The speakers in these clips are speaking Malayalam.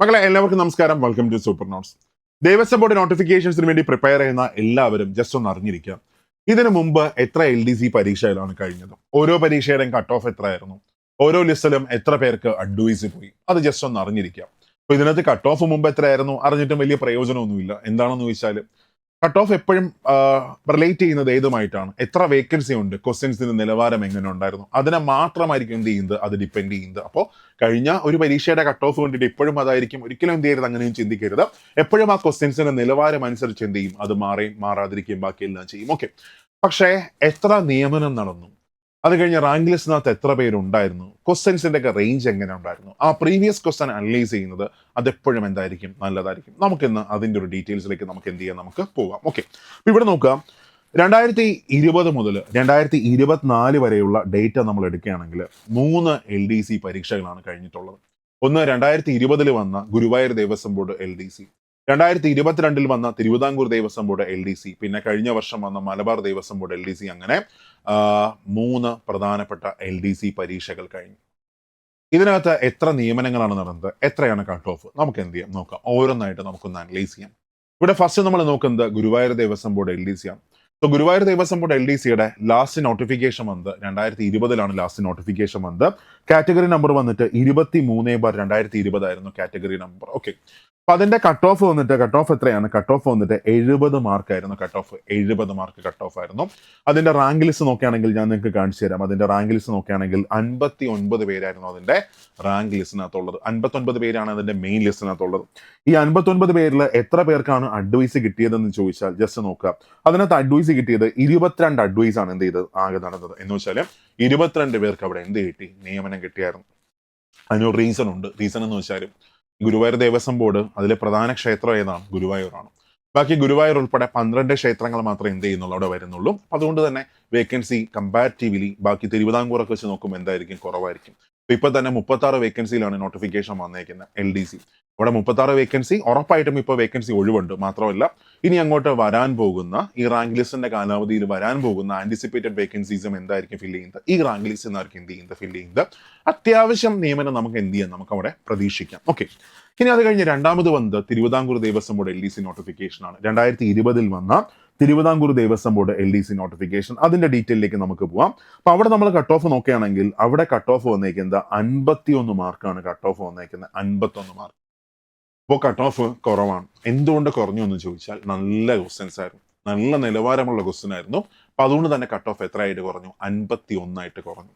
മക്കളെ എല്ലാവർക്കും നമസ്കാരം. Welcome to super notes Devaswom board നോട്ടിഫിക്കേഷൻസിന് വേണ്ടി പ്രിപ്പയർ ചെയ്യുന്ന എല്ലാവരും ജസ്റ്റ് ഒന്ന് അറിഞ്ഞിരിക്കുക. ഇതിനു മുമ്പ് എത്ര എൽ ഡി സി പരീക്ഷയിലാണ് കഴിഞ്ഞത്? ഓരോ പരീക്ഷയുടെയും കട്ട് ഓഫ് എത്രയായിരുന്നു? ഓരോ ലിസ്റ്റിലും എത്ര പേർക്ക് അഡ്വൈസ് പോയി? അത് ജസ്റ്റ് ഒന്ന് അറിഞ്ഞിരിക്കുക. അപ്പൊ ഇതിനകത്ത് കട്ട് ഓഫ് മുമ്പ് എത്രയായിരുന്നു? അറിഞ്ഞിട്ടും വലിയ പ്രയോജനമൊന്നുമില്ല. എന്താണെന്ന് ചോദിച്ചാൽ കട്ട് ഓഫ് എപ്പോഴും റിലേറ്റ് ചെയ്യുന്നത് ഏതുമായിട്ടാണ്? എത്ര വേക്കൻസി ഉണ്ട്? ക്വസ്റ്റ്യൻസിന് നിലവാരം എങ്ങനെ ഉണ്ടായിരുന്നു? അതിനെ മാത്രമായിരിക്കും എന്ത് ചെയ്യുന്നത്? അത് ഡിപ്പെൻഡ് ചെയ്യുന്നത്. അപ്പോൾ കഴിഞ്ഞ ഒരു പരീക്ഷയുടെ കട്ട് ഓഫ് കണ്ടിട്ട് ഇപ്പോഴും അതായിരിക്കും. ഒരിക്കലും എന്ത് ചെയ്യരുത്? അങ്ങനെയും ചിന്തിക്കരുത്. എപ്പോഴും ആ ക്വസ്റ്റ്യൻസിന്റെ നിലവാരം അനുസരിച്ച് എന്ത് ചെയ്യും? അത് മാറുകയും മാറാതിരിക്കുകയും ബാക്കിയെല്ലാം ചെയ്യും. ഓക്കെ പക്ഷേ എത്ര നിയമനം നടന്നു? അത് കഴിഞ്ഞ് റാങ്ക് ലിസ്റ്റിനകത്ത് എത്ര പേരുണ്ടായിരുന്നു? ക്വസ്റ്റ്യൻസിന്റെ ഒക്കെ റേഞ്ച് എങ്ങനെ ഉണ്ടായിരുന്നു? ആ പ്രീവിയസ് ക്വസ്റ്റൻ അനലൈസ് ചെയ്യുന്നത് അതെപ്പോഴും എന്തായിരിക്കും? നല്ലതായിരിക്കും. നമുക്കിന്ന് അതിന്റെ ഒരു ഡീറ്റെയിൽസിലേക്ക് നമുക്ക് എന്ത് ചെയ്യാം? നമുക്ക് പോകാം. ഓക്കെ ഇവിടെ നോക്കുക. രണ്ടായിരത്തി ഇരുപത് മുതൽ രണ്ടായിരത്തി ഇരുപത്തിനാല് വരെയുള്ള ഡേറ്റ നമ്മൾ എടുക്കുകയാണെങ്കിൽ മൂന്ന് എൽ ഡി സി പരീക്ഷകളാണ് കഴിഞ്ഞിട്ടുള്ളത്. ഒന്ന് രണ്ടായിരത്തി ഇരുപതിൽ വന്ന Guruvayur Devaswom board L D C രണ്ടായിരത്തി ഇരുപത്തിരണ്ടിൽ വന്ന Thiruvithamkoor Devaswom board L D C പിന്നെ കഴിഞ്ഞ വർഷം വന്ന Malabar Devaswom board L D C അങ്ങനെ മൂന്ന് പ്രധാനപ്പെട്ട എൽ ഡി സി പരീക്ഷകൾ കഴിഞ്ഞു. ഇതിനകത്ത് എത്ര നിയമനങ്ങളാണ് നടന്നത്? എത്രയാണ് കട്ട് ഓഫ് നമുക്ക് എന്ത് ചെയ്യാം? നോക്കാം. ഓരോന്നായിട്ട് നമുക്കൊന്ന് അനലൈസ് ചെയ്യാം. ഇവിടെ ഫസ്റ്റ് നമ്മൾ നോക്കുന്നത് Guruvayur Devaswom board L D C ആണ്. So Guruvayur Devaswom board L D സിയുടെ ലാസ്റ്റ് നോട്ടിഫിക്കേഷൻ വന്നത് രണ്ടായിരത്തി ഇരുപതിലാണ് ലാസ്റ്റ് നോട്ടിഫിക്കേഷൻ വന്നത് കാറ്റഗറി നമ്പർ വന്നിട്ട് ഇരുപത്തി മൂന്ന് ബാർ രണ്ടായിരത്തി ഇരുപതായിരുന്നു കാറ്റഗറി നമ്പർ ഓക്കെ അപ്പൊ അതിന്റെ കട്ട് ഓഫ് വന്നിട്ട് കട്ട് ഓഫ് എത്രയാണ്? കട്ട് ഓഫ് വന്നിട്ട് എഴുപത് മാർക്ക് ആയിരുന്നു. കട്ട് ഓഫ് എഴുപത് മാർക്ക് കട്ട് ഓഫ് ആയിരുന്നു. അതിന്റെ റാങ്ക് ലിസ്റ്റ് നോക്കുകയാണെങ്കിൽ ഞാൻ നിങ്ങൾക്ക് കാണിച്ചു തരാം. അതിന്റെ റാങ്ക് ലിസ്റ്റ് നോക്കുകയാണെങ്കിൽ അൻപത്തി ഒൻപത് പേരായിരുന്നു അതിന്റെ റാങ്ക് ലിസ്റ്റിനകത്തുള്ളത് അൻപത്തി ഒൻപത് പേരാണ് അതിന്റെ മെയിൻ ലിസ്റ്റിനകത്തുള്ളത് ഈ അൻപത്തി ഒൻപത് പേരിൽ എത്ര പേർക്കാണ് അഡ്വൈസ് കിട്ടിയതെന്ന് ചോദിച്ചാൽ ജസ്റ്റ് നോക്കുക. അതിനകത്ത് അഡ്വൈസ് കിട്ടിയത് ഇരുപത്തിരണ്ട് അഡ്വൈസ് ആണ് എന്ത് ചെയ്തത്? ആകെ നടന്നത്. എന്ന് വെച്ചാൽ ഇരുപത്തിരണ്ട് പേർക്ക് അവിടെ എന്ത് കിട്ടി? നിയമനം കിട്ടിയായിരുന്നു. അതിനൊരു റീസൺ ഉണ്ട്. റീസൺ എന്ന് വെച്ചാൽ ഗുരുവായൂർ ദേവസ്വം ബോർഡ് അതിലെ പ്രധാന ക്ഷേത്രം ഏതാണ്? ഗുരുവായൂരാണ്. ബാക്കി ഗുരുവായൂർ ഉൾപ്പെടെ പന്ത്രണ്ട് ക്ഷേത്രങ്ങൾ മാത്രമേ എന്ത് ചെയ്യുന്നുള്ളൂ അവിടെ വരുന്നുള്ളൂ. അതുകൊണ്ട് തന്നെ വേക്കൻസി കമ്പാരിറ്റീവ്ലി ബാക്കി തിരുവിതാംകൂറൊക്കെ വെച്ച് നോക്കുമ്പോൾ എന്തായിരിക്കും? കുറവായിരിക്കും. ഇപ്പൊ തന്നെ മുപ്പത്തി ആറ് വേക്കൻസിയിലാണ് നോട്ടിഫിക്കേഷൻ വന്നേക്കുന്നത് എൽ ഡി സി ഇവിടെ മുപ്പത്തി ആറ് വേക്കൻസി ഉറപ്പായിട്ടും ഇപ്പോൾ വേക്കൻസി ഒഴിവുണ്ട്. മാത്രമല്ല ഇനി അങ്ങോട്ട് വരാൻ പോകുന്ന ഈ റാങ്ക് ലിസ്റ്റിന്റെ കാലാവധിയിൽ വരാൻ പോകുന്ന ആന്റിസിപ്പേറ്റഡ് വേക്കൻസീസും എന്തായിരിക്കും ഫില്ല് ചെയ്യുന്നത്? ഈ റാങ്ക് ലിസ്റ്റ് എന്നായിരിക്കും എന്ത് ചെയ്യുന്നത്? ഫില്ല് ചെയ്യുന്നത് അത്യാവശ്യം നിയമനം നമുക്ക് എന്ത് ചെയ്യാം? നമുക്ക് അവിടെ പ്രതീക്ഷിക്കാം. ഓക്കെ ഇനി അത് കഴിഞ്ഞ് രണ്ടാമത് വന്നത് Thiruvithamkoor Devaswom board L D C notification ആണ്. രണ്ടായിരത്തി ഇരുപതിൽ വന്ന Thiruvithamkoor Devaswom board L D C notification അതിന്റെ ഡീറ്റെയിലേക്ക് നമുക്ക് പോവാം. അപ്പൊ അവിടെ നമ്മൾ കട്ട് ഓഫ് നോക്കുകയാണെങ്കിൽ അവിടെ കട്ട് ഓഫ് വന്നേക്കുന്നത് അൻപത്തി ഒന്ന് മാർക്കാണ് കട്ട് ഓഫ് വന്നേക്കുന്നത്. അൻപത്തി ഒന്ന് മാർക്ക്. അപ്പോൾ കട്ട് ഓഫ് കുറവാണ്. എന്തുകൊണ്ട് കുറഞ്ഞു എന്ന് ചോദിച്ചാൽ നല്ല ക്വസ്റ്റൻസ് ആയിരുന്നു. നല്ല നിലവാരമുള്ള ക്വസ്റ്റ്യൻ ആയിരുന്നു. അപ്പൊ അതുകൊണ്ട് തന്നെ കട്ട് ഓഫ് എത്രയായിട്ട് കുറഞ്ഞു? അൻപത്തി ഒന്നായിട്ട് കുറഞ്ഞു.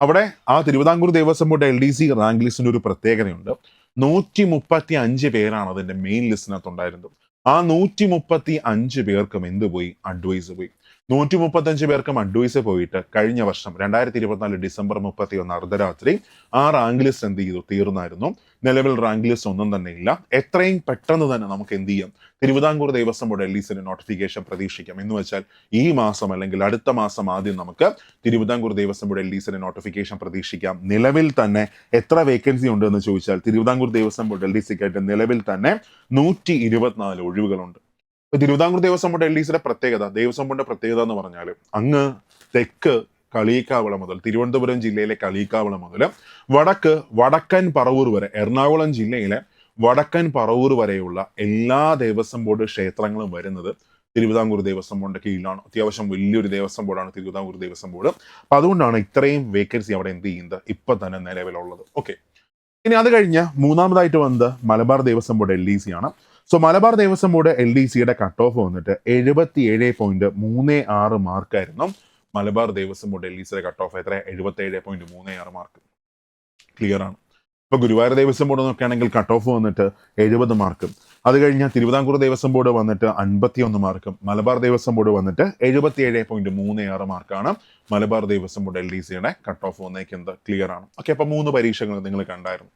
അവിടെ ആ Thiruvithamkoor Devaswom board L D C rank ലിസ്റ്റിന്റെ ഒരു പ്രത്യേകതയുണ്ട്. നൂറ്റി മുപ്പത്തി അഞ്ച് പേരാണ് അതിന്റെ മെയിൻ ലിസ്റ്റിനകത്ത് ഉണ്ടായിരുന്നത് ആ നൂറ്റി മുപ്പത്തി അഞ്ച് പേർക്കും എന്ത് പോയി അഡ്വൈസ് പോയി. നൂറ്റി മുപ്പത്തഞ്ച് പേർക്ക് അഡ്വൈസ് പോയിട്ട് കഴിഞ്ഞ വർഷം രണ്ടായിരത്തി ഇരുപത്തിനാല് ഡിസംബർ മുപ്പത്തി ഒന്ന് അർദ്ധരാത്രി ആ റാങ്ക് ലിസ്റ്റ് എന്ത് ചെയ്തു തീർന്നായിരുന്നു. നിലവിൽ റാങ്ക് ലിസ്റ്റ് ഒന്നും തന്നെ ഇല്ല. എത്രയും പെട്ടെന്ന് തന്നെ നമുക്ക് എന്ത് ചെയ്യാം? Thiruvithamkoor Devaswom board L notification പ്രതീക്ഷിക്കാം. എന്ന് വെച്ചാൽ ഈ മാസം അല്ലെങ്കിൽ അടുത്ത മാസം ആദ്യം നമുക്ക് Thiruvithamkoor Devaswom board L notification പ്രതീക്ഷിക്കാം. നിലവിൽ തന്നെ എത്ര വേക്കൻസി ഉണ്ടെന്ന് ചോദിച്ചാൽ തിരുവിതാംകൂർ ദേവസ്വം ബോർഡ് എൽ നിലവിൽ തന്നെ നൂറ്റി ഇരുപത്തിനാല് ഒഴിവുകളുണ്ട്. Thiruvithamkoor Devaswom board L D സിയുടെ പ്രത്യേകത ദേവസ്വം ബോർഡിന്റെ പ്രത്യേകത എന്ന് പറഞ്ഞാൽ അങ്ങ് തെക്ക് കളിയിക്കാവിള മുതൽ തിരുവനന്തപുരം ജില്ലയിലെ കളിയിക്കാവിള മുതൽ വടക്ക് വടക്കൻ പറവൂർ വരെ എറണാകുളം ജില്ലയിലെ വടക്കൻ പറവൂർ വരെയുള്ള എല്ലാ ദേവസ്വം ബോർഡ് ക്ഷേത്രങ്ങളും വരുന്നത് തിരുവിതാംകൂർ ദേവസ്വം ബോർഡിന്റെ കീഴിലാണ്. അത്യാവശ്യം വലിയൊരു ദേവസ്വം ബോർഡാണ് തിരുവിതാംകൂർ ദേവസ്വം ബോർഡ്. അപ്പൊ അതുകൊണ്ടാണ് ഇത്രയും വേക്കൻസി അവിടെ എന്ത് ചെയ്യുന്നത്? ഇപ്പൊ തന്നെ നിലവിലുള്ളത്. ഓക്കെ ഇനി അത് കഴിഞ്ഞ് മൂന്നാമതായിട്ട് വന്നത് Malabar Devaswom board L D C ആണ്. So Malabar Devaswom board L D സിയുടെ കട്ട് ഓഫ് വന്നിട്ട് എഴുപത്തി ഏഴ് പോയിന്റ് മൂന്ന് ആറ് മാർക്കായിരുന്നു Malabar Devaswom board L D സിയുടെ കട്ട് ഓഫ് എത്ര എഴുപത്തി ഏഴ് പോയിന്റ് മൂന്ന് ആറ് മാർക്ക് ക്ലിയർ ആണ്. ഇപ്പൊ ഗുരുവായൂർ ദേവസ്വം ബോർഡ് നോക്കുകയാണെങ്കിൽ കട്ട് ഓഫ് വന്നിട്ട് എഴുപത് മാർക്കും അത് കഴിഞ്ഞാൽ തിരുവിതാംകൂർ ദേവസ്വം ബോർഡ് വന്നിട്ട് അൻപത്തി ഒന്ന് മാർക്കും മലബാർ ദേവസ്വം ബോർഡ് വന്നിട്ട് എഴുപത്തി ഏഴ് പോയിന്റ് മൂന്ന് ആറ് മാർക്കാണ് Malabar Devaswom board L D സിയുടെ കട്ട് ഓഫ് വന്നേക്കുന്നത്. ക്ലിയർ ആണ്. ഓക്കെ അപ്പൊ മൂന്ന് പരീക്ഷകൾ നിങ്ങൾ കണ്ടായിരുന്നു.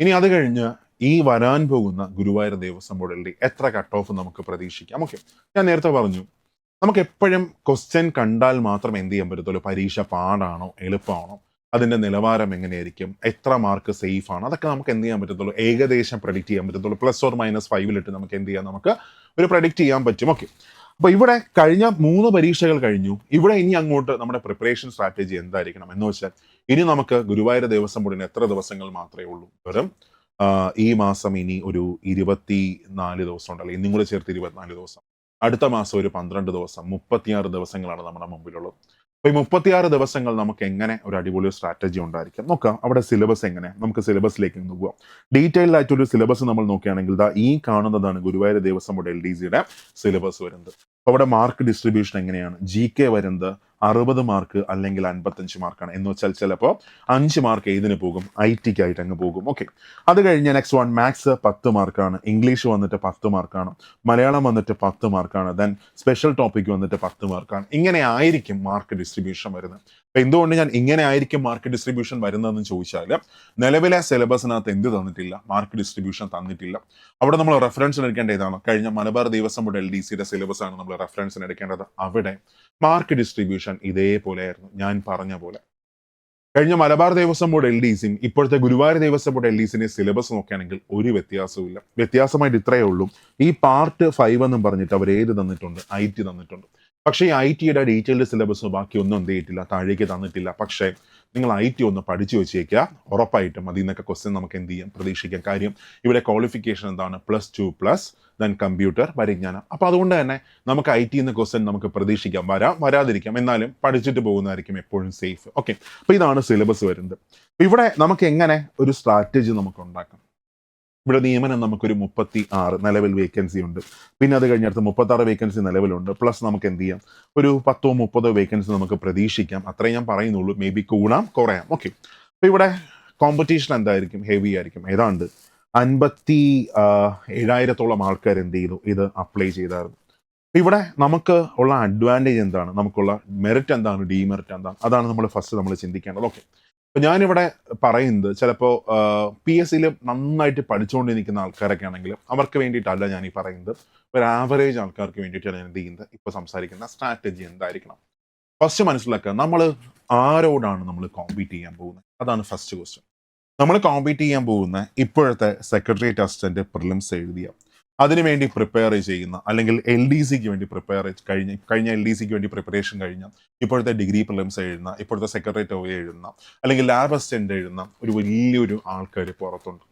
ഇനി അത് കഴിഞ്ഞ് ഈ വരാൻ പോകുന്ന ഗുരുവായൂർ ദേവസ്വം ബോർഡുകളുടെ എത്ര കട്ട് ഓഫ് നമുക്ക് പ്രതീക്ഷിക്കാം? ഓക്കെ ഞാൻ നേരത്തെ പറഞ്ഞു നമുക്ക് എപ്പോഴും ക്വസ്റ്റ്യൻ കണ്ടാൽ മാത്രം എന്ത് ചെയ്യാൻ പറ്റത്തുള്ളൂ? പരീക്ഷ പാടാണോ? എളുപ്പമാണോ? അതിന്റെ നിലവാരം എങ്ങനെയായിരിക്കും? എത്ര മാർക്ക് സേഫ് ആണ്? അതൊക്കെ നമുക്ക് എന്ത് ചെയ്യാൻ പറ്റത്തുള്ളൂ? ഏകദേശം പ്രഡിക്റ്റ് ചെയ്യാൻ പറ്റത്തുള്ളൂ. പ്ലസ് ഓർ മൈനസ് ഫൈവിലിട്ട് നമുക്ക് എന്ത് ചെയ്യാം? നമുക്ക് ഒരു പ്രഡിക്റ്റ് ചെയ്യാൻ പറ്റും. ഓക്കെ അപ്പോൾ ഇവിടെ കഴിഞ്ഞ മൂന്ന് പരീക്ഷകൾ കഴിഞ്ഞു. ഇവിടെ ഇനി അങ്ങോട്ട് നമ്മുടെ പ്രിപ്പറേഷൻ സ്ട്രാറ്റജി എന്തായിരിക്കണം എന്ന് വെച്ചാൽ ഇനി നമുക്ക് ഗുരുവായൂർ ദേവസ്വം ബോർഡിന് എത്ര ദിവസങ്ങൾ മാത്രമേ ഉള്ളൂ? വെറും ഈ മാസം ഇനി ഒരു ഇരുപത്തി നാല് ദിവസം ഉണ്ടല്ലോ ഇന്നും കൂടെ ചേർത്ത് ഇരുപത്തിനാല് ദിവസം. അടുത്ത മാസം ഒരു പന്ത്രണ്ട് ദിവസം. മുപ്പത്തിയാറ് ദിവസങ്ങളാണ് നമ്മുടെ മുമ്പിലുള്ളത്. അപ്പോൾ ഈ മുപ്പത്തിയാറ് ദിവസങ്ങൾ നമുക്ക് എങ്ങനെ ഒരു അടിപൊളി സ്ട്രാറ്റജി ഉണ്ടായിരിക്കാം? നോക്കാം. അവിടെ സിലബസ് എങ്ങനെ? നമുക്ക് സിലബസിലേക്ക് ഒന്ന് പോവാം. ഡീറ്റെയിൽഡ് ആയിട്ടൊരു സിലബസ് നമ്മൾ നോക്കുകയാണെങ്കിൽ ദാ ഈ കാണുന്നതാണ് Guruvayur Devaswom board L D സിയുടെ സിലബസ് വരുന്നത്. അപ്പോൾ അവിടെ മാർക്ക് ഡിസ്ട്രിബ്യൂഷൻ എങ്ങനെയാണ്? ജി കെ വരുന്നത് അറുപത് മാർക്ക് അല്ലെങ്കിൽ അൻപത്തഞ്ച് മാർക്കാണ്. എന്ന് വെച്ചാൽ ചിലപ്പോൾ അഞ്ച് മാർക്ക് ഏതിന് പോകും? ഐ ടിക്ക് ആയിട്ട് അങ്ങ് പോകും. ഓക്കെ അത് കഴിഞ്ഞ് നെക്സ്റ്റ് വൺ മാത്സ് പത്ത് മാർക്കാണ്. ഇംഗ്ലീഷ് വന്നിട്ട് പത്ത് മാർക്കാണ്. മലയാളം വന്നിട്ട് പത്ത് മാർക്കാണ്. ദെൻ സ്പെഷ്യൽ ടോപ്പിക് വന്നിട്ട് പത്ത് മാർക്കാണ്. ഇങ്ങനെ ആയിരിക്കും മാർക്ക് ഡിസ്ട്രിബ്യൂഷൻ വരുന്നത്. എന്തുകൊണ്ട് ഞാൻ ഇങ്ങനെ ആയിരിക്കും മാർക്കറ്റ് ഡിസ്ട്രിബ്യൂഷൻ വരുന്നതെന്ന് ചോദിച്ചാൽ നിലവിലെ സിലബസിനകത്ത് എന്ത് തന്നിട്ടില്ല? മാർക്കറ്റ് ഡിസ്ട്രിബ്യൂഷൻ തന്നിട്ടില്ല. അവിടെ നമ്മൾ റെഫറൻസിന് എടുക്കേണ്ട ഇതാണ്. കഴിഞ്ഞ Malabar Devaswom board L D സിയുടെ സിലബസ് ആണ് നമ്മൾ റെഫറൻസിന് എടുക്കേണ്ടത്. അവിടെ മാർക്ക് ഡിസ്ട്രിബ്യൂഷൻ ഇതേപോലെ ആയിരുന്നു ഞാൻ പറഞ്ഞ പോലെ. കഴിഞ്ഞ Malabar Devaswom board L D സിയും ഇപ്പോഴത്തെ Guruvayur Devaswom board L D സിന്റെ സിലബസ് നോക്കുകയാണെങ്കിൽ ഒരു വ്യത്യാസവും ഇല്ല വ്യത്യാസമായിട്ട് ഇത്രയേ ഉള്ളൂ. ഈ പാർട്ട് ഫൈവ് എന്നും പറഞ്ഞിട്ട് അവർ ഏത് തന്നിട്ടുണ്ട്? ഐ ടി തന്നിട്ടുണ്ട്. പക്ഷേ ഈ ഐ ടിയുടെ ഡീറ്റെയിൽഡ് സിലബസ് ബാക്കി ഒന്നും എന്ത് ചെയ്തിട്ടില്ല താഴേക്ക് തന്നിട്ടില്ല. പക്ഷേ നിങ്ങൾ ഐ ടി ഒന്ന് പഠിച്ചു വെച്ചേക്കുക. ഉറപ്പായിട്ടും അതിൽ നിന്നൊക്കെ ക്വസ്റ്റ്യൻ നമുക്ക് എന്ത് ചെയ്യാം? പ്രതീക്ഷിക്കാം. കാര്യം ഇവിടെ ക്വാളിഫിക്കേഷൻ എന്താണ്? Plus two plus then computer പരിജ്ഞാനം. അപ്പോൾ അതുകൊണ്ട് തന്നെ നമുക്ക് ഐ ടി എന്ന ക്വസ്റ്റ്യൻ നമുക്ക് പ്രതീക്ഷിക്കാം. വരാം വരാതിരിക്കാം. എന്നാലും പഠിച്ചിട്ട് പോകുന്നതായിരിക്കും എപ്പോഴും സേഫ് ഓക്കെ അപ്പോൾ ഇതാണ് സിലബസ് വരുന്നത്. ഇവിടെ നമുക്ക് എങ്ങനെ ഒരു സ്ട്രാറ്റജി നമുക്ക് ഉണ്ടാക്കാം? ഇവിടെ നിയമനം നമുക്കൊരു മുപ്പത്തി ആറ് നിലവിൽ വേക്കൻസി ഉണ്ട്. പിന്നെ അത് കഴിഞ്ഞടുത്ത് മുപ്പത്തി ആറ് വേക്കൻസി നിലവിലുണ്ട്. പ്ലസ് നമുക്ക് എന്ത് ചെയ്യാം? ഒരു പത്തോ മുപ്പതോ വേക്കൻസി നമുക്ക് പ്രതീക്ഷിക്കാം. അത്രയും ഞാൻ പറയുന്നുള്ളൂ. മേ ബി കൂടാം കുറയാം. ഓക്കെ അപ്പോൾ ഇവിടെ കോമ്പറ്റീഷൻ എന്തായിരിക്കും? ഹെവി ആയിരിക്കും. ഏതാണ്ട് അൻപത്തി ഏഴായിരത്തോളം ആൾക്കാർ എന്ത് ചെയ്തു? ഇത് അപ്ലൈ ചെയ്തായിരുന്നു. ഇവിടെ നമുക്ക് ഉള്ള അഡ്വാന്റേജ് എന്താണ്? നമുക്കുള്ള മെറിറ്റ് എന്താണ്? ഡീമെറിറ്റ് എന്താണ്? അതാണ് നമ്മൾ ഫസ്റ്റ് നമ്മൾ ചിന്തിക്കേണ്ടത്. ഓക്കെ അപ്പൊ ഞാനിവിടെ പറയുന്നത് ചിലപ്പോൾ പി എസ് സിയിൽ നന്നായിട്ട് പഠിച്ചുകൊണ്ടിരിക്കുന്ന ആൾക്കാരൊക്കെ ആണെങ്കിലും അവർക്ക് വേണ്ടിയിട്ടല്ല ഞാൻ ഈ പറയുന്നത്. ഒരു ആവറേജ് ആൾക്കാർക്ക് വേണ്ടിയിട്ടാണ് ഞാൻ എന്ത് ചെയ്യുന്നത്? ഇപ്പൊ സംസാരിക്കുന്ന സ്ട്രാറ്റജി എന്തായിരിക്കണം? ഫസ്റ്റ് മനസ്സിലാക്കുക നമ്മൾ ആരോടാണ് നമ്മൾ കോമ്പീറ്റ് ചെയ്യാൻ പോകുന്നത്? അതാണ് ഫസ്റ്റ് ക്വസ്റ്റ്യൻ നമ്മൾ കോമ്പീറ്റ് ചെയ്യാൻ പോകുന്ന ഇപ്പോഴത്തെ സെക്രട്ടേറിയറ്റ് അസിസ്റ്റന്റ് പ്രിലിംസ് എഴുതിയ അതിനുവേണ്ടി പ്രിപ്പയർ ചെയ്യുന്ന അല്ലെങ്കിൽ എൽ ഡി സിക്ക് വേണ്ടി പ്രിപ്പയർ കഴിഞ്ഞ കഴിഞ്ഞ എൽ ഡി സിക്ക് വേണ്ടി പ്രിപ്പറേഷൻ കഴിഞ്ഞ ഇപ്പോഴത്തെ ഡിഗ്രി പ്രിലിംസ് എഴുതുന്ന ഇപ്പോഴത്തെ സെക്രട്ടേറിയറ്റ് ഓഫ് എഴുതുന്ന അല്ലെങ്കിൽ ലാബ് അസിസ്റ്റന്റ് എഴുതുന്ന ഒരു വലിയൊരു ആൾക്കാർ പുറത്തുണ്ട്.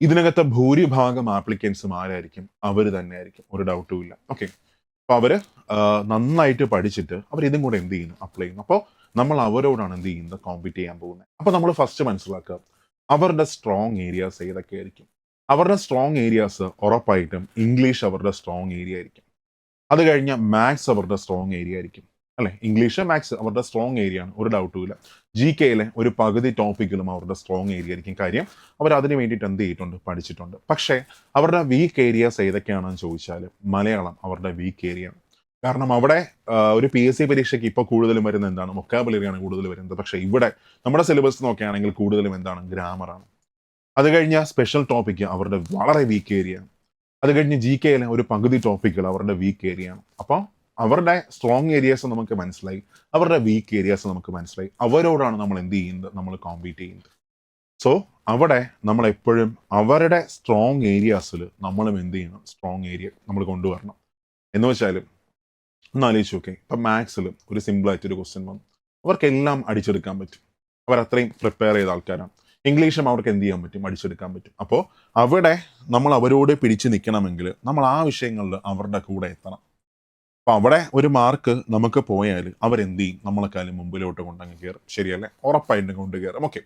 ഇതിനകത്തെ ഭൂരിഭാഗം ആപ്ലിക്കൻസും ആരായിരിക്കും? അവർ തന്നെ ആയിരിക്കും ഒരു ഡൗട്ടും ഇല്ല. ഓക്കെ അപ്പൊ അവർ നന്നായിട്ട് പഠിച്ചിട്ട് അവർ ഇതും കൂടെ എന്ത് ചെയ്യുന്നു? അപ്ലൈ ചെയ്യുന്നു. അപ്പോൾ നമ്മൾ അവരോടാണ് എന്ത് ചെയ്യുന്നത്? കോമ്പീറ്റ് ചെയ്യാൻ പോകുന്നത്. അപ്പോൾ നമ്മൾ ഫസ്റ്റ് മനസ്സിലാക്കുക അവരുടെ സ്ട്രോങ് ഏരിയാസ് ഏതൊക്കെ ആയിരിക്കും അവരുടെ സ്ട്രോങ് ഏരിയാസ് ഉറപ്പായിട്ടും ഇംഗ്ലീഷ് അവരുടെ സ്ട്രോങ് ഏരിയ ആയിരിക്കും. അത് കഴിഞ്ഞ മാത്സ് അവരുടെ സ്ട്രോങ് ഏരിയ ആയിരിക്കും. അല്ലെ? ഇംഗ്ലീഷ് മാത്സ് അവരുടെ സ്ട്രോങ് ഏരിയ ആണ്. ഒരു ഡൗട്ടും ഇല്ല. ജി കെയിലെ ഒരു പകുതി ടോപ്പിക്കിലും അവരുടെ സ്ട്രോങ് ഏരിയ ആയിരിക്കും കാര്യം. അവർ അതിന് വേണ്ടിയിട്ട് എന്ത് ചെയ്തിട്ടുണ്ട്? പഠിച്ചിട്ടുണ്ട്. പക്ഷേ അവരുടെ വീക്ക് ഏരിയാസ് ഏതൊക്കെയാണെന്ന് ചോദിച്ചാൽ മലയാളം അവരുടെ വീക്ക് ഏരിയ ആണ്. കാരണം അവിടെ ഒരു പി എസ് സി പരീക്ഷയ്ക്ക് ഇപ്പോൾ കൂടുതലും വരുന്ന എന്താണ്? മൊക്കാബുലറിയാണ് കൂടുതൽ വരുന്നത്. പക്ഷേ ഇവിടെ നമ്മുടെ സിലബസ് നോക്കുകയാണെങ്കിൽ കൂടുതലും എന്താണ്? ഗ്രാമറാണ് അത് കഴിഞ്ഞ സ്പെഷ്യൽ ടോപ്പിക് അവരുടെ വളരെ വീക്ക് ഏരിയ അത് കഴിഞ്ഞ് ജി കെയിലെ ഒരു പകുതി ടോപ്പിക്കുകൾ അവരുടെ വീക്ക് ഏരിയ ആണ്. അപ്പോൾ അവരുടെ സ്ട്രോങ് ഏരിയാസ് നമുക്ക് മനസ്സിലായി. അവരുടെ വീക്ക് ഏരിയാസ് നമുക്ക് മനസ്സിലായി. അവരോടാണ് നമ്മൾ എന്ത് ചെയ്യുന്നത്? നമ്മൾ കോമ്പീറ്റ് ചെയ്യുന്നത്. സോ അവിടെ നമ്മൾ എപ്പോഴും അവരുടെ സ്ട്രോങ് ഏരിയാസിൽ നമ്മളും എന്ത് ചെയ്യണം? സ്ട്രോങ് ഏരിയ നമ്മൾ കൊണ്ടുവരണം. എന്ന് വെച്ചാൽ ഒന്ന് ആലോചിച്ച് നോക്കേ ഇപ്പം മാത്സിൽ ഒരു സിമ്പിളായിട്ടൊരു ക്വസ്റ്റ്യൻ വന്നു. അവർക്കെല്ലാം അടിച്ചെടുക്കാൻ പറ്റും. അവർ അത്രയും പ്രിപ്പയർ ചെയ്ത ആൾക്കാരാണ്. ഇംഗ്ലീഷും അവർക്ക് എന്ത് ചെയ്യാൻ പറ്റും? അടിച്ചെടുക്കാൻ പറ്റും. അപ്പോൾ അവിടെ നമ്മൾ അവരോട് പിടിച്ചു നിൽക്കണമെങ്കിൽ നമ്മൾ ആ വിഷയങ്ങളിൽ അവരുടെ കൂടെ എത്തണം. അപ്പോൾ അവിടെ ഒരു മാർക്ക് നമുക്ക് പോയാൽ അവരെന്ത് ചെയ്യും? നമ്മളെക്കാളും മുമ്പിലോട്ട് കൊണ്ടങ്ങ് കയറും. ശരിയല്ലേ? ഉറപ്പായിട്ടും കൊണ്ട് കയറും. ഓക്കെ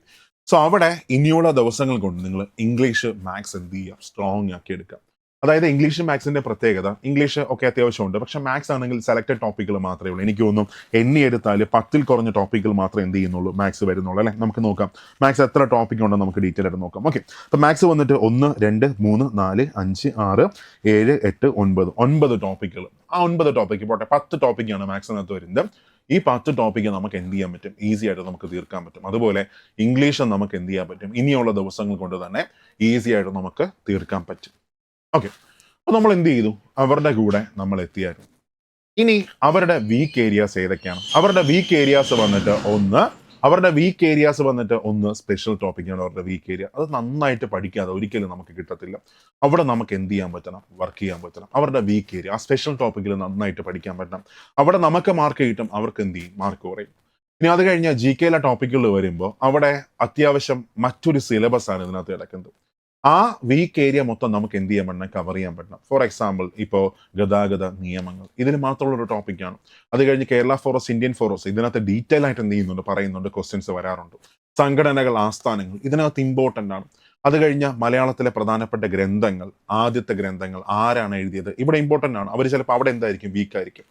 സോ അവിടെ ഇനിയുള്ള ദിവസങ്ങൾ കൊണ്ട് നിങ്ങൾ ഇംഗ്ലീഷ് മാത്സ് എന്ത് ചെയ്യുക സ്ട്രോങ് ആക്കി എടുക്കുക അതായത് ഇംഗ്ലീഷ് മാത്സിന്റെ പ്രത്യേകത. ഇംഗ്ലീഷ് ഒക്കെ അത്യാവശ്യമുണ്ട്. പക്ഷെ മാത്സ് ആണെങ്കിൽ സെലക്ടഡ് ടോപ്പിക്കുകൾ മാത്രമേ ഉള്ളൂ. എനിക്ക് തോന്നുന്നു എണ്ണി എടുത്താൽ പത്തിൽ കുറഞ്ഞ ടോപ്പിക്കുകൾ മാത്രമേ എന്ത് ചെയ്യുന്നുള്ളൂ മാത്സ് വരുന്നുള്ളൂ അല്ലേ? നമുക്ക് നോക്കാം. മാത്സ് എത്ര ടോപ്പിക് ഉണ്ടോ നമുക്ക് ഡീറ്റെയിൽ ആയിട്ട് നോക്കാം. ഓക്കെ അപ്പോൾ മാത്സ് വന്നിട്ട് ഒന്ന് രണ്ട് മൂന്ന് നാല് അഞ്ച് ആറ് ഏഴ് എട്ട് ഒൻപത്. ഒൻപത് ടോപ്പിക്കുകൾ ആ ഒൻപത് ടോപ്പിക്ക് പോട്ടെ പത്ത് ടോപ്പിക്കാണ് മാത്സിനകത്ത് വരുന്നത്. ഈ പത്ത് ടോപ്പിക്ക് നമുക്ക് എന്ത് ചെയ്യാൻ പറ്റും? ഈസി ആയിട്ട് നമുക്ക് തീർക്കാൻ പറ്റും. അതുപോലെ ഇംഗ്ലീഷ് നമുക്ക് എന്ത് ചെയ്യാൻ പറ്റും? ഇനിയുള്ള ദിവസങ്ങൾ കൊണ്ട് തന്നെ ഈസി ആയിട്ട് നമുക്ക് തീർക്കാൻ പറ്റും. ഓക്കെ അപ്പോൾ നമ്മൾ എന്ത് ചെയ്തു? അവരുടെ കൂടെ നമ്മൾ എത്തിയായിരുന്നു ഇനി അവരുടെ വീക്ക് ഏരിയാസ് ഏതൊക്കെയാണ്? അവരുടെ വീക്ക് ഏരിയാസ് വന്നിട്ട് ഒന്ന് അവരുടെ വീക്ക് ഏരിയാസ് വന്നിട്ട് ഒന്ന് സ്പെഷ്യൽ ടോപ്പിക്കാണ് അവരുടെ വീക്ക് ഏരിയ അത് നന്നായിട്ട് പഠിക്കാതെ ഒരിക്കലും നമുക്ക് കിട്ടത്തില്ല. അവിടെ നമുക്ക് എന്ത് ചെയ്യാൻ പറ്റണം? വർക്ക് ചെയ്യാൻ പറ്റണം. അവരുടെ വീക്ക് ഏരിയ ആ സ്പെഷ്യൽ ടോപ്പിക്കിൽ നന്നായിട്ട് പഠിക്കാൻ പറ്റണം. അവിടെ നമുക്ക് മാർക്ക് കിട്ടും. അവർക്ക് എന്ത് ചെയ്യും? മാർക്ക് കുറയും. ഇനി അത് കഴിഞ്ഞാൽ ജി കെയിലെ ടോപ്പിക്കുകൾ വരുമ്പോൾ അവിടെ അത്യാവശ്യം മറ്റൊരു സിലബസ് ആണ് ഇതിനകത്ത് കിടക്കുന്നത്. ആ വീക്ക് ഏരിയ മൊത്തം നമുക്ക് എന്ത് ചെയ്യാൻ പറ്റണം? കവർ ചെയ്യാൻ പറ്റണം. ഫോർ എക്സാമ്പിൾ ഇപ്പോൾ ഗതാഗത നിയമങ്ങൾ. ഇതിന് മാത്രമുള്ള ഒരു ടോപ്പിക്കാണ് അത് കഴിഞ്ഞ് കേരള ഫോറസ്റ്റ് ഇന്ത്യൻ ഫോറസ്റ്റ് ഇതിനകത്ത് ഡീറ്റെയിൽ ആയിട്ട് എന്ത് ചെയ്യുന്നുണ്ട്? പറയുന്നുണ്ട് ക്വസ്റ്റ്യൻസ് വരാറുണ്ട്. സംഘടനകൾ ആസ്ഥാനങ്ങൾ ഇതിനകത്ത് ഇമ്പോർട്ടന്റ് ആണ്. അത് കഴിഞ്ഞ മലയാളത്തിലെ പ്രധാനപ്പെട്ട ഗ്രന്ഥങ്ങൾ ആദ്യത്തെ ഗ്രന്ഥങ്ങൾ ആരാണ് എഴുതിയത്? ഇവിടെ ഇമ്പോർട്ടന്റ് ആണ്. അവർ ചിലപ്പോൾ അവിടെ എന്തായിരിക്കും? വീക്ക് ആയിരിക്കും.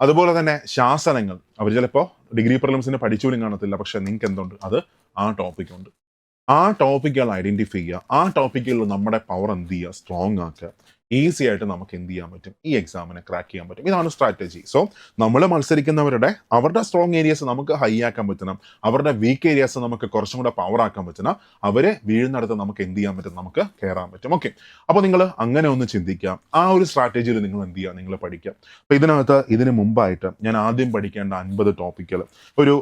അതുപോലെ തന്നെ ശാസനങ്ങൾ. അവർ ചിലപ്പോൾ ഡിഗ്രി പ്രിലിംസിന് പഠിച്ചുപോലും കാണത്തില്ല. പക്ഷെ നിങ്ങൾക്ക് എന്തുണ്ട് അത് ആ ടോപ്പിക് ഉണ്ട്. ആ ടോപ്പിക്കുകൾ ഐഡന്റിഫൈ ചെയ്യുക. ആ ടോപ്പിക്കുകളിൽ നമ്മുടെ പവർ എന്ത് ചെയ്യുക? സ്ട്രോങ് ആക്കുക. ഈസി ആയിട്ട് നമുക്ക് എന്ത് ചെയ്യാൻ പറ്റും? ഈ എക്സാമിനെ ക്രാക്ക് ചെയ്യാൻ പറ്റും. ഇതാണ് സ്ട്രാറ്റജി സോ നമ്മൾ മത്സരിക്കുന്നവരുടെ അവരുടെ സ്ട്രോങ് ഏരിയസ് നമുക്ക് ഹൈ ആക്കാൻ പറ്റണം. അവരുടെ വീക്ക് ഏരിയസ് നമുക്ക് കുറച്ചും കൂടെ പവർ ആക്കാൻ പറ്റണം. അവരെ വീഴുന്നിടത്ത് നമുക്ക് എന്ത് ചെയ്യാൻ പറ്റും? നമുക്ക് കയറാൻ പറ്റും. ഓക്കെ അപ്പോൾ നിങ്ങൾ അങ്ങനെ ഒന്ന് ചിന്തിക്കാം ആ ഒരു സ്ട്രാറ്റജിയിൽ നിങ്ങൾ എന്ത് ചെയ്യുക? നിങ്ങൾ പഠിക്കുക. അപ്പോൾ ഇതിനകത്ത് ഇതിന് മുമ്പായിട്ട് ഞാൻ ആദ്യം പഠിക്കേണ്ട അൻപത് ടോപ്പിക്കുകൾ ഒരു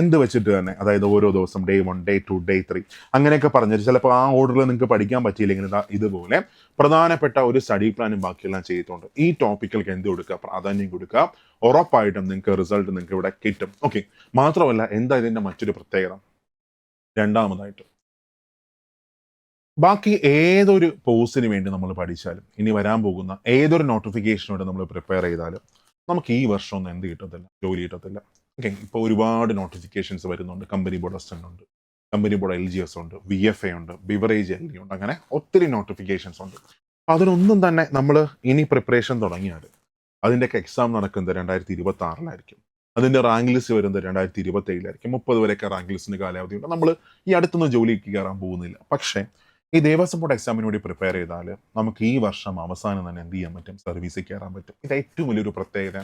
എന്ത് വെച്ചിട്ട് തന്നെ അതായത് ഓരോ ദിവസം day one day two day three അങ്ങനെയൊക്കെ പറഞ്ഞിട്ട് ചിലപ്പോൾ ആ ഓർഡറിൽ നിങ്ങൾക്ക് പഠിക്കാൻ പറ്റിയില്ലെങ്കിൽ ഇതാ ഇതുപോലെ. പ്രധാനപ്പെട്ട ഒരു സ്റ്റഡി പ്ലാനും ബാക്കിയെല്ലാം ചെയ്തിട്ടുണ്ട്. ഈ ടോപ്പിക്കൽക്ക് എന്ത് കൊടുക്കുക? പ്രാധാന്യം കൊടുക്കുക. ഉറപ്പായിട്ടും നിങ്ങൾക്ക് റിസൾട്ട് നിങ്ങൾക്ക് ഇവിടെ കിട്ടും. ഓക്കെ മാത്രമല്ല എന്താ ഇതിന്റെ മറ്റൊരു പ്രത്യേകത? രണ്ടാമതായിട്ട് ബാക്കി ഏതൊരു പോസ്റ്റിന് വേണ്ടി നമ്മൾ പഠിച്ചാലും ഇനി വരാൻ പോകുന്ന ഏതൊരു നോട്ടിഫിക്കേഷനോട് നമ്മൾ പ്രിപ്പയർ ചെയ്താലും നമുക്ക് ഈ വർഷം ഒന്നും എന്ത് കിട്ടത്തില്ല ജോലി കിട്ടത്തില്ല. ഓക്കെ ഇപ്പോൾ ഒരുപാട് നോട്ടിഫിക്കേഷൻസ് വരുന്നുണ്ട്. കമ്പനി ബോർഡ് അസിസ്റ്റന്റ് ഉണ്ട് company board L G S ഉണ്ട് വി എഫ് എ ഉണ്ട് ബിവറേജ് എൽ ഡി ഉണ്ട് അങ്ങനെ ഒത്തിരി നോട്ടിഫിക്കേഷൻസ് ഉണ്ട്. അതിനൊന്നും തന്നെ നമ്മൾ ഇനി പ്രിപ്പറേഷൻ തുടങ്ങിയാൽ അതിന്റെയൊക്കെ എക്സാം നടക്കുന്നത് രണ്ടായിരത്തി ഇരുപത്തി ആറിലായിരിക്കും അതിന്റെ റാങ്ക് ലിസ്റ്റ് വരുന്നത് രണ്ടായിരത്തി ഇരുപത്തി ഏഴിലായിരിക്കും മുപ്പത് വരെയൊക്കെ റാങ്ക് ലിസ്റ്റിന് കാലാവധി ഉണ്ട്. നമ്മൾ ഈ അടുത്തൊന്നും ജോലിക്ക് കയറാൻ പോകുന്നില്ല. പക്ഷേ ഈ ദേവസ്വം ബോർഡ് എക്സാമിന് വേണ്ടി പ്രിപ്പയർ ചെയ്താൽ നമുക്ക് ഈ വർഷം അവസാനം തന്നെ എന്ത് ചെയ്യാൻ പറ്റും? സർവീസിൽ കയറാൻ പറ്റും. ഇത് ഏറ്റവും വലിയൊരു പ്രത്യേകത.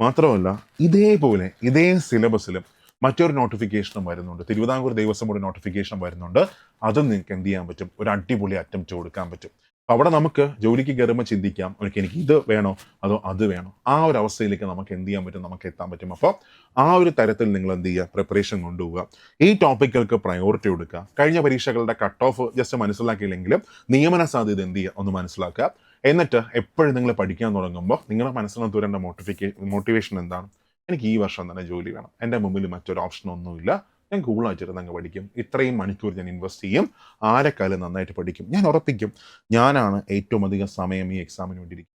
മാത്രമല്ല ഇതേപോലെ ഇതേ സിലബസിലും മറ്റൊരു നോട്ടിഫിക്കേഷനും വരുന്നുണ്ട്. തിരുവിതാംകൂർ ദേവസ്വം ബോർഡ് നോട്ടിഫിക്കേഷൻ വരുന്നുണ്ട്. അതും നിങ്ങൾക്ക് എന്ത് ചെയ്യാൻ പറ്റും? ഒരു അടിപൊളി അറ്റംപ്റ്റ് കൊടുക്കാൻ പറ്റും. അവിടെ നമുക്ക് ജോലിക്ക് കയറുമ്പോൾ ചിന്തിക്കാം ഓക്കെ എനിക്ക് ഇത് വേണോ? അതോ അത് വേണോ? ആ ഒരു അവസ്ഥയിലേക്ക് നമുക്ക് എന്ത് ചെയ്യാൻ പറ്റും? നമുക്ക് എത്താൻ പറ്റും. അപ്പോൾ ആ ഒരു തരത്തിൽ നിങ്ങൾ എന്ത് ചെയ്യുക? പ്രിപ്പറേഷൻ കൊണ്ടുപോവുക. ഈ ടോപ്പിക്കുകൾക്ക് പ്രയോറിറ്റി കൊടുക്കുക. കഴിഞ്ഞ പരീക്ഷകളുടെ കട്ട് ഓഫ് ജസ്റ്റ് മനസ്സിലാക്കിയില്ലെങ്കിലും നിയമന സാധ്യത എന്ത് ചെയ്യുക? ഒന്ന് മനസ്സിലാക്കുക. എന്നിട്ട് എപ്പോഴും നിങ്ങൾ പഠിക്കാൻ തുടങ്ങുമ്പോൾ നിങ്ങളുടെ മനസ്സിനകത്ത് വരേണ്ട മോട്ടിഫിക്കേ മോട്ടിവേഷൻ എന്താണ്? എനിക്ക് ഈ വർഷം തന്നെ ജോലി വേണം. എന്റെ മുമ്പിൽ മറ്റൊരു ഓപ്ഷൻ ഒന്നുമില്ല. ഞാൻ കൂളായിട്ടിരുന്ന് അങ്ങ് പഠിക്കും. ഇത്രയും മണിക്കൂർ ഞാൻ ഇൻവെസ്റ്റ് ചെയ്യും. ആരെക്കാലം നന്നായിട്ട് പഠിക്കും. ഞാൻ ഉറപ്പിക്കും. ഞാനാണ് ഏറ്റവും അധികം സമയം ഈ എക്സാമിന് വേണ്ടിയിരിക്കും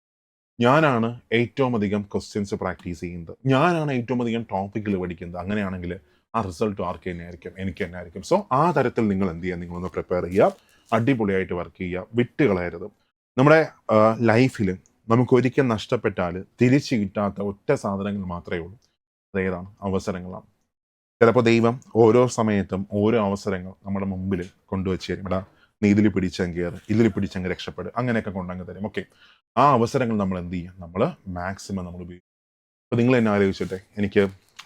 ഞാനാണ് ഏറ്റവും അധികം ക്വസ്റ്റ്യൻസ് പ്രാക്ടീസ് ചെയ്യുന്നത്. ഞാനാണ് ഏറ്റവും അധികം ടോപ്പിക്കിൽ പഠിക്കുന്നത്. അങ്ങനെയാണെങ്കിൽ ആ റിസൾട്ട് ആർക്ക് തന്നെ ആയിരിക്കും എനിക്ക് തന്നെ ആയിരിക്കും സോ ആ തരത്തിൽ നിങ്ങൾ എന്ത് ചെയ്യുക? നിങ്ങളൊന്ന് പ്രിപ്പയർ ചെയ്യുക. അടിപൊളിയായിട്ട് വർക്ക് ചെയ്യുക. വിട്ട് കളയരുത് നമ്മുടെ ലൈഫിൽ നമുക്ക് നഷ്ടപ്പെട്ടാൽ തിരിച്ചു കിട്ടാത്ത ഒറ്റ സാധനങ്ങൾ മാത്രമേ ഉള്ളൂ. അതേതാണ് അവസരങ്ങളാണ്. ചിലപ്പോൾ ദൈവം ഓരോ സമയത്തും ഓരോ അവസരങ്ങൾ നമ്മുടെ മുമ്പിൽ കൊണ്ടുവച്ച് തരും ഇവിടെ നീതിൽ പിടിച്ചങ്ങ് കയറ് ഇതിൽ പിടിച്ചങ്ങ് രക്ഷപ്പെടും അങ്ങനെയൊക്കെ കൊണ്ടങ്ങ് തരും. ഓക്കെ ആ അവസരങ്ങൾ നമ്മൾ എന്ത് ചെയ്യും? നമ്മൾ മാക്സിമം നമ്മൾ ഉപയോഗിക്കും അപ്പോൾ നിങ്ങൾ എന്നെ ആലോചിച്ചിട്ടെ. എനിക്ക്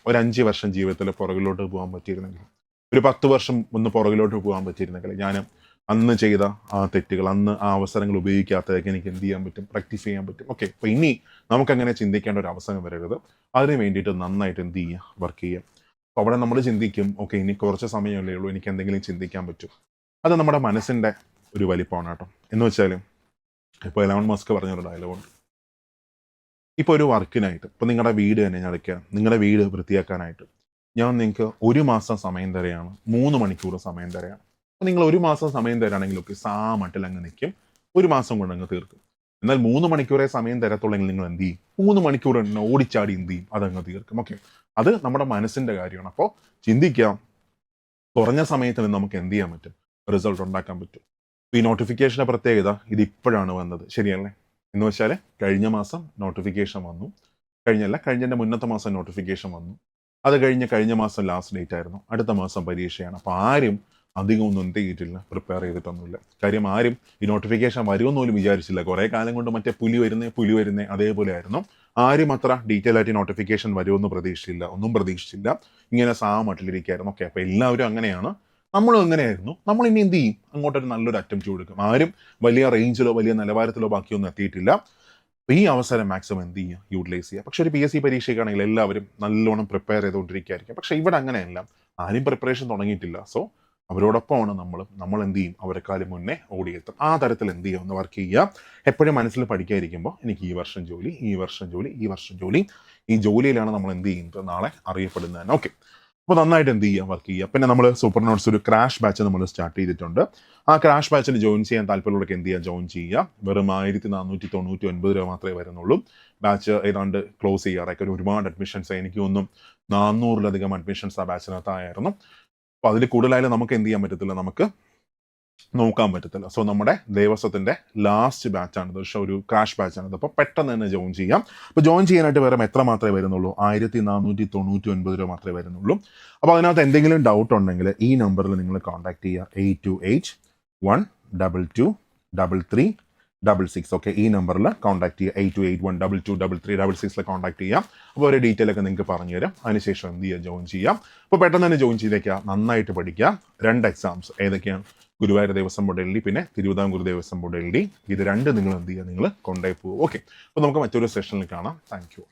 ഒരു അഞ്ച് വർഷം ജീവിതത്തിൽ പുറകിലോട്ട് പോകാൻ പറ്റിയിരുന്നെങ്കിൽ ഒരു പത്ത് വർഷം ഒന്ന് പുറകിലോട്ട് പോകാൻ പറ്റിയിരുന്നെങ്കിൽ ഞാൻ അന്ന് ചെയ്ത ആ തെറ്റുകൾ അന്ന് ആ അവസരങ്ങൾ ഉപയോഗിക്കാത്തതൊക്കെ എനിക്ക് എന്ത് ചെയ്യാൻ പറ്റും? പ്രാക്ടീസ് ചെയ്യാൻ പറ്റും. ഓക്കെ അപ്പോൾ ഇനി നമുക്കങ്ങനെ ചിന്തിക്കേണ്ട ഒരു അവസരം വരരുത്. അതിന് വേണ്ടിയിട്ട് നന്നായിട്ട് എന്ത് ചെയ്യുക? വർക്ക് ചെയ്യുക. അപ്പോൾ അവിടെ നമ്മൾ ചിന്തിക്കും ഓക്കെ ഇനി കുറച്ച് സമയമല്ലേ ഉള്ളൂ എനിക്ക് എന്തെങ്കിലും ചിന്തിക്കാൻ പറ്റും. അത് നമ്മുടെ മനസ്സിന്റെ ഒരു വലിപ്പമാണ് കേട്ടോ. എന്ന് വെച്ചാൽ ഇപ്പോൾ എലവൺ മസ്ക് പറഞ്ഞൊരു ഡയലോഗുണ്ട് ഇപ്പോൾ ഒരു വർക്കിനായിട്ട് ഇപ്പോൾ നിങ്ങളുടെ വീട് തന്നെ ഞാൻ അടയ്ക്കുക നിങ്ങളുടെ വീട് വൃത്തിയാക്കാനായിട്ട് ഞാൻ നിങ്ങൾക്ക് ഒരു മാസം സമയം തരെയാണ് മൂന്ന് മണിക്കൂർ സമയം തരെയാണ് അപ്പോൾ നിങ്ങൾ ഒരു മാസം സമയം തരാണെങ്കിലൊക്കെ സാമട്ടിൽ അങ്ങ് നിൽക്കും ഒരു മാസം കൊണ്ട് അങ്ങ് തീർക്കും. എന്നാൽ മൂന്ന് മണിക്കൂറേ സമയം തരത്തുള്ളെങ്കിൽ നിങ്ങൾ എന്ത് ചെയ്യും? മൂന്ന് മണിക്കൂർ തന്നെ ഓടിച്ചാടി എന്ത് ചെയ്യും? അതങ്ങ് തീർക്കും. ഓക്കെ. അത് നമ്മുടെ മനസ്സിന്റെ കാര്യമാണ്. അപ്പോൾ ചിന്തിക്കാം. കുറഞ്ഞ സമയത്തിന് നമുക്ക് എന്ത് ചെയ്യാൻ പറ്റും? റിസൾട്ട് ഉണ്ടാക്കാൻ പറ്റും. ഈ നോട്ടിഫിക്കേഷന്റെ പ്രത്യേകത ഇത് ഇപ്പോഴാണ് വന്നത്. ശരിയല്ലേ? എന്ന് വെച്ചാൽ കഴിഞ്ഞ മാസം നോട്ടിഫിക്കേഷൻ വന്നു. കഴിഞ്ഞല്ല കഴിഞ്ഞതിന്റെ മുന്നത്തെ മാസം നോട്ടിഫിക്കേഷൻ വന്നു. അത് കഴിഞ്ഞ് കഴിഞ്ഞ മാസം ലാസ്റ്റ് ഡേറ്റ് ആയിരുന്നു. അടുത്ത മാസം പരീക്ഷയാണ്. അപ്പോൾ ആരും അധികം ഒന്നും എന്ത് ചെയ്തിട്ടില്ല പ്രിപ്പയർ ചെയ്തിട്ടൊന്നുമില്ല. കാര്യം ആരും ഈ നോട്ടിഫിക്കേഷൻ വരുമെന്ന് പോലും വിചാരിച്ചില്ല. കുറേ കാലം കൊണ്ട് മറ്റേ പുലി വരുന്നേ പുലി വരുന്നേ അതേപോലെ ആയിരുന്നു. ആരും അത്ര ഡീറ്റെയിൽ ആയിട്ട് നോട്ടിഫിക്കേഷൻ വരുമെന്ന് പ്രതീക്ഷിച്ചില്ല. ഒന്നും പ്രതീക്ഷിച്ചില്ല. ഇങ്ങനെ സാമട്ടിലിരിക്കുകയായിരുന്നു ഓക്കെ അപ്പോൾ എല്ലാവരും അങ്ങനെയാണ്. നമ്മളും അങ്ങനെയായിരുന്നു. നമ്മൾ ഇനി എന്ത് ചെയ്യും? അങ്ങോട്ടൊരു നല്ലൊരു അറ്റംപ്റ്റ് കൊടുക്കും ആരും വലിയ റേഞ്ചിലോ വലിയ നിലവാരത്തിലോ ബാക്കിയൊന്നും എത്തിയിട്ടില്ല. ഈ അവസരം മാക്സിമം എന്ത് ചെയ്യുക? യൂട്ടിലൈസ് ചെയ്യുക. പക്ഷേ ഒരു പി എസ് സി പരീക്ഷയ്ക്കാണെങ്കിൽ എല്ലാവരും നല്ലോണം പ്രിപ്പയർ ചെയ്തുകൊണ്ടിരിക്കുകയായിരിക്കും. പക്ഷേ ഇവിടെ അങ്ങനെയല്ല. ആരും പ്രിപ്പറേഷൻ തുടങ്ങിയിട്ടില്ല. സോ അവരോടൊപ്പമാണ് നമ്മൾ നമ്മൾ എന്ത് ചെയ്യും? അവരെക്കാളും മുന്നേ ഓടിയെത്തും. ആ തരത്തിൽ എന്ത് ചെയ്യുക ഒന്ന് വർക്ക് ചെയ്യുക. എപ്പോഴും മനസ്സിൽ പഠിക്കാതിരിക്കുമ്പോൾ എനിക്ക് ഈ വർഷം ജോലി ഈ വർഷം ജോലി ഈ വർഷം ജോലി. ഈ ജോലിയിലാണ് നമ്മൾ എന്ത് ചെയ്യുന്നത് നാളെ അറിയപ്പെടുന്നത് തന്നെ. ഓക്കെ അപ്പോൾ നന്നായിട്ട് എന്ത് ചെയ്യുക വർക്ക് ചെയ്യുക. പിന്നെ നമ്മൾ സൂപ്പർ നോട്ട്സ് ഒരു ക്രാഷ് ബാച്ച് നമ്മൾ സ്റ്റാർട്ട് ചെയ്തിട്ടുണ്ട്. ആ ക്രാഷ് ബാച്ചിന് ജോയിൻ ചെയ്യാൻ താല്പര്യമുള്ളവർക്ക് എന്ത് ചെയ്യുക ജോയിൻ ചെയ്യുക. വെറും ആയിരത്തി നാനൂറ്റി തൊണ്ണൂറ്റി ഒൻപത് രൂപ മാത്രമേ വരുന്നുള്ളൂ. ബാച്ച് ഏതാണ്ട് ക്ലോസ് ചെയ്യാറൊക്കെ. ഒരുപാട് അഡ്മിഷൻസ് എനിക്ക് ഒന്നും നാനൂറിലധികം അഡ്മിഷൻസ് ആ ബാച്ചിനകത്തായിരുന്നു അപ്പോൾ അതിൽ കൂടുതലായാലും നമുക്ക് എന്ത് ചെയ്യാൻ പറ്റത്തില്ല? നമുക്ക് നോക്കാൻ പറ്റത്തില്ല. സോ നമ്മുടെ ദേവസ്വത്തിന്റെ ലാസ്റ്റ് ബാച്ചാണ് ആണ് പക്ഷേ ഒരു ക്രാഷ് ബാച്ചാണ് അപ്പോൾ പെട്ടെന്ന് തന്നെ ജോയിൻ ചെയ്യാം. അപ്പോൾ ജോയിൻ ചെയ്യാനായിട്ട് വേറെ എത്ര മാത്രമേ വരുന്നുള്ളൂ? ആയിരത്തി നാനൂറ്റി തൊണ്ണൂറ്റി ഒൻപത് രൂപ മാത്രമേ വരുന്നുള്ളൂ. അപ്പോൾ അതിനകത്ത് എന്തെങ്കിലും ഡൗട്ട് ഉണ്ടെങ്കിൽ ഈ നമ്പറിൽ നിങ്ങൾ കോൺടാക്ട് ചെയ്യുക. Eight two eight one double two double three double six okay ഈ നമ്പറിൽ കോൺടാക്ട് ചെയ്യുക. Eight two eight one double two double three double സിക്സിൽ കോൺടാക്ട് ചെയ്യാം അപ്പോൾ ഒരു ഡീറ്റെയിൽ ഒക്കെ നിങ്ങൾക്ക് പറഞ്ഞു തരാം. അതിനുശേഷം എന്ത് ചെയ്യുക? ജോയിൻ ചെയ്യാം അപ്പോൾ പെട്ടെന്ന് തന്നെ ജോയിൻ ചെയ്തേക്കുക. നന്നായിട്ട് പഠിക്കുക. രണ്ട് എക്സാംസ് ഏതൊക്കെയാണ്? Guruvayur Devaswom board L D പിന്നെ Thiruvithamkoor Devaswom board L D ഇത് രണ്ട് നിങ്ങൾ എന്ത് ചെയ്യുക? നിങ്ങൾ കൊണ്ടുപോയി പോകും ഓക്കെ അപ്പോൾ നമുക്ക് മറ്റൊരു സെഷനിൽ കാണാം. Thank you